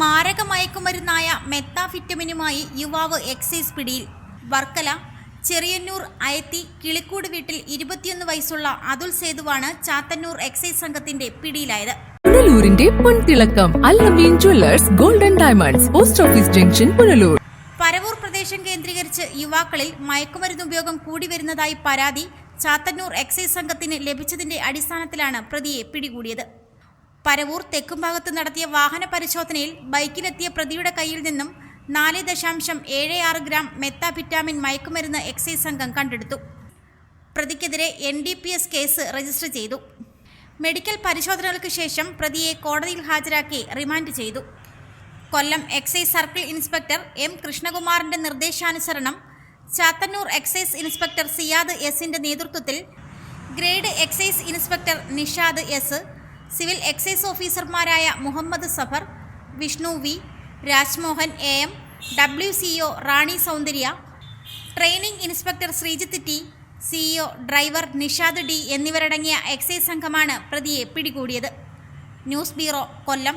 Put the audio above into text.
മാരക മയക്കുമരുന്നായ മെത്താഫിറ്റമിനുമായി യുവാവ് എക്സൈസ് പിടിയിൽ. വർക്കല ചെറിയന്നൂർ അയത്തി കിളിക്കൂട് വീട്ടിൽ ഇരുപത്തിയൊന്ന് വയസ്സുള്ള അതുൽ സേതുവാണ് ചാത്തന്നൂർ എക്സൈസ് സംഘത്തിന്റെ പിടിയിലായത്. പുനലൂരിന്റെ പൊൻതിളക്കം Alameen jewellers golden diamonds post office junction Punalur. Paravur പ്രദേശം കേന്ദ്രീകരിച്ച് യുവാക്കളിൽ മയക്കുമരുന്ന് ഉപയോഗം കൂടി വരുന്നതായി പരാതി ചാത്തന്നൂർ എക്സൈസ് സംഘത്തിന് ലഭിച്ചതിന്റെ അടിസ്ഥാനത്തിലാണ് പ്രതിയെ പിടികൂടിയത്. പരവൂർ തെക്കുംഭാഗത്ത് നടത്തിയ വാഹന പരിശോധനയിൽ ബൈക്കിലെത്തിയ പ്രതിയുടെ കയ്യിൽ നിന്നും നാല് ദശാംശം ഏഴ് ആറ് ഗ്രാം മെത്താപിറ്റാമിൻ മയക്കുമരുന്ന് എക്സൈസ് സംഘം കണ്ടെടുത്തു. പ്രതിക്കെതിരെ N D P S case register ചെയ്തു. മെഡിക്കൽ പരിശോധനകൾക്ക് ശേഷം പ്രതിയെ കോടതിയിൽ ഹാജരാക്കി റിമാൻഡ് ചെയ്തു. Kollam excise circle inspector M കൃഷ്ണകുമാറിന്റെ നിർദ്ദേശാനുസരണം ചാത്തന്നൂർ എക്സൈസ് ഇൻസ്പെക്ടർ സിയാദ് എസിന്റെ നേതൃത്വത്തിൽ grade excise inspector Nishad S civil excise ഓഫീസർമാരായ Muhammad Safar Vishnu V Rajmohan A M W CO Rani Soundarya training inspector Sreejith T CEO driver Nishad D എന്നിവരടങ്ങിയ excise സംഘമാണ് പ്രതിയെ പിടികൂടിയത്. News bureau Kollam.